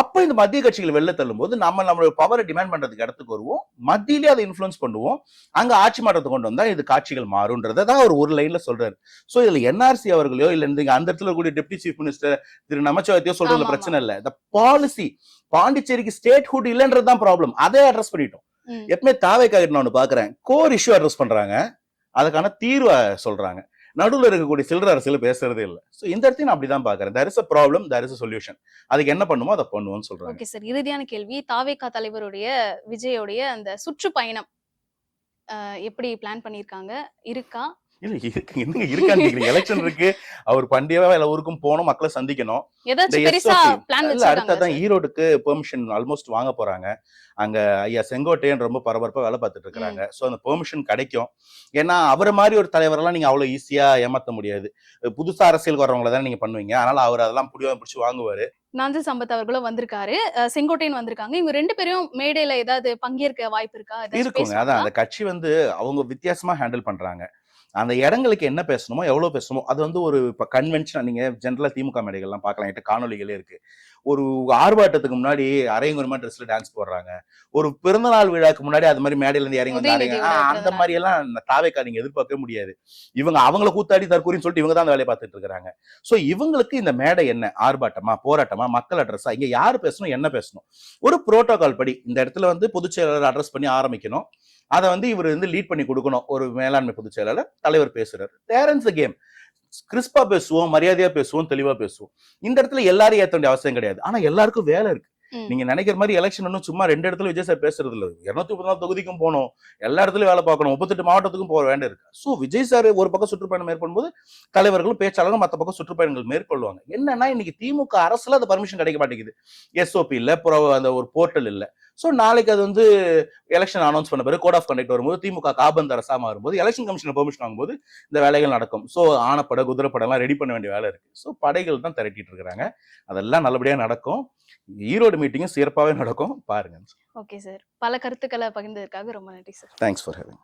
அப்ப இந்த மத்திய கட்சிகள் வெளில தள்ளும்போது நம்ம நம்மளோட பவரை டிமாண்ட் பண்றதுக்கு இடத்துக்கு வருவோம். மத்தியிலே அதை இன்ஃபுளுன்ஸ் பண்ணுவோம். அங்க ஆட்சி மாற்றத்தை கொண்டு வந்தா இது காட்சிகள் மாறும்ன்றதை தான் அவர் ஒரு லைன்ல சொல்றாரு. சோ இதுல என்ஆர்சி அவர்களையோ இல்ல இந்த அந்த இடத்துல கூடிய டெப்டி சீஃப் மினிஸ்டர் திரு நமச்சிவாயத்தையோ சொல்றதுல பிரச்சனை இல்ல. இந்த பாலிசி பாண்டிச்சேரிக்கு ஸ்டேட் ஹுட் இல்லைன்றது தான் ப்ராப்ளம் அதை அட்ரஸ் பண்ணிட்டோம். எப்பவுமே தாவே காகிட்டு நான் ஒண்ணு பாக்குறேன். கோர் இஷ்யூ அட்ரஸ் பண்றாங்க. அதுக்கான தீர்வை சொல்றாங்க. நடுவுல இருக்கக்கூடிய சில்லற அரசியல் பேசுறதே இல்லை. ஸோ இந்த இடத்தையும் நான் அப்படிதான் பாக்குறேன் there is a problem there is solution அதுக்கு என்ன பண்ணுமோ அதை பண்ணுவோம்னு சொல்றாங்க. ஓகே சார் இறுதியான கேள்வி. தாவேகா தலைவருடைய விஜயோடைய அந்த சுற்றுப்பயணம் எப்படி பிளான் பண்ணியிருக்காங்க? இருக்கா? இல்ல இருக்கு என்னங்க இருக்கான்னு கேக்குறீங்க? எலெக்ஷன் இருக்கு. அவர் பண்டிகைவா எல்லா ஊருக்கும் போகணும் மக்களை சந்திக்கணும். அடுத்ததான் ஈரோடுக்கு பெர்மிஷன் ஆல்மோஸ்ட் வாங்க போறாங்க. அங்க ஐயா செங்கோட்டையன் ரொம்ப பரபரப்பா வேலை பார்த்துட்டு இருக்காங்க சோ அந்த பெர்மிஷன் கிடைக்கும். ஏன்னா அவரை மாதிரி ஒரு தலைவரெல்லாம் நீங்க அவ்வளவு ஈஸியா ஏமாத்த முடியாது. புதுசா அரசியலுக்கு வரவங்கள தானே நீங்க பண்ணுவீங்க. அதனால அவர் அதெல்லாம் புடிவாக பிடிச்சி வாங்குவாரு. நாஞ்சல் சம்பத் அவர்களும் வந்திருக்காரு. செங்கோட்டையன் வந்திருக்காங்க. இவங்க ரெண்டு பேரும் மேடையில ஏதாவது பங்கேற்க வாய்ப்பு இருக்கா? இருக்குங்க. அதான்? அந்த கட்சி வந்து அவங்க வித்தியாசமா ஹேண்டில் பண்றாங்க. அந்த இடங்களுக்கு என்ன பேசணுமோ எவ்வளோ பேசணுமோ அது வந்து ஒரு இப்போ கன்வென்ஷன் நீங்கள் ஜென்ரலாக திமுக மேடைகள்லாம் பார்க்கலாம் என்கிட்ட காணொலிகளே இருக்குது ஒரு ஆர்ப்பாட்டத்துக்கு முன்னாடி அரைங்குறமா ட்ரெஸ்ல டான்ஸ் போடுறாங்க. ஒரு பிறந்தநாள் விழாக்கு முன்னாடி அது மாதிரி மேடையில இருந்து இறங்கி வந்து அந்த. மாதிரி எல்லாம் தாவேக்கா நீங்க எதிர்பார்க்கவே முடியாது. இவங்க அவங்கள கூத்தாடி தற்கூரின்னு சொல்லிட்டு இவங்க தான் அந்த வேலையை பார்த்துட்டு இருக்காங்க சோ இவங்களுக்கு இந்த மேடை என்ன? ஆர்ப்பாட்டமா? போராட்டமா? மக்கள் அட்ரஸா இங்க யார் பேசணும்? என்ன பேசணும்? ஒரு புரோட்டோகால் படி இந்த இடத்துல வந்து பொதுச் செயலாளர் அட்ரஸ் பண்ணி ஆரம்பிக்கணும். அதை வந்து இவர் வந்து லீட் பண்ணி கொடுக்கணும். ஒரு மேலாண்மை பொதுச் செயலாளர் தலைவர் பேசுறாரு. தேரன்ஸ் கேம் கிறிஸ்பா பேசுவோம் மரியாதையா பேசுவோம் தெளிவா பேசுவோம். இந்த இடத்துல எல்லாரும் ஏற்ற வேண்டிய அவசியம் கிடையாது. ஆனா எல்லாருக்கும் வேலை இருக்கு. நீங்க நினைக்கிற மாதிரி எலெக்ஷன் ஒன்றும் சும்மா ரெண்டு இடத்துல விஜய் சார் பேசுறது இல்லை இருநூத்தி முப்பத்தி நாலு தொகுதிக்கும் போகணும். எல்லா இடத்துலயும் வேலை பார்க்கணும். முப்பத்தெட்டு மாவட்டத்துக்கும் போக வேண்டிய இருக்கு. ஸோ விஜய் சார் ஒரு பக்கம் சுற்றுப்பயணம் மேற்கொள்ளும் போது தலைவர்களும் பேச்சாளர்களும் மற்ற பக்கம் சுற்றுப்பயணங்கள் மேற்கொள்வாங்க. என்னன்னா இன்னைக்கு திமுக அரசுல அது பர்மிஷன் கிடைக்க மாட்டேங்குது. எஸ்ஓபி இல்ல அப்புறம் அந்த ஒரு போர்ட்டல் இல்ல. ஸோ நாளைக்கு அது வந்து எலெக்ஷன் அனௌன்ஸ் பண்ண பிறகு கோட் ஆஃப் கண்டக்ட் வரும்போது திமுக காபந்து அரசா மாறும்போது எலெக்ஷன் கமிஷன் பெர்மிஷன் வாங்கும்போது இந்த வேலைகள் நடக்கும். ஸோ ஆனப்படை குதிரைப்படம்லாம் ரெடி பண்ண வேண்டிய வேலை இருக்கு. ஸோ படைகள் தான் திரட்டிட்டு இருக்கிறாங்க. அதெல்லாம் நல்லபடியா நடக்கும். ஈரோடு மீட்டிங்கும் சிறப்பாகவே நடக்கும். பாருங்க. ஓகே சார் பல கருத்துக்களை பகிர்ந்ததற்காக ரொம்ப நன்றி சார் தேங்க்ஸ் ஃபார் ஹேவிங்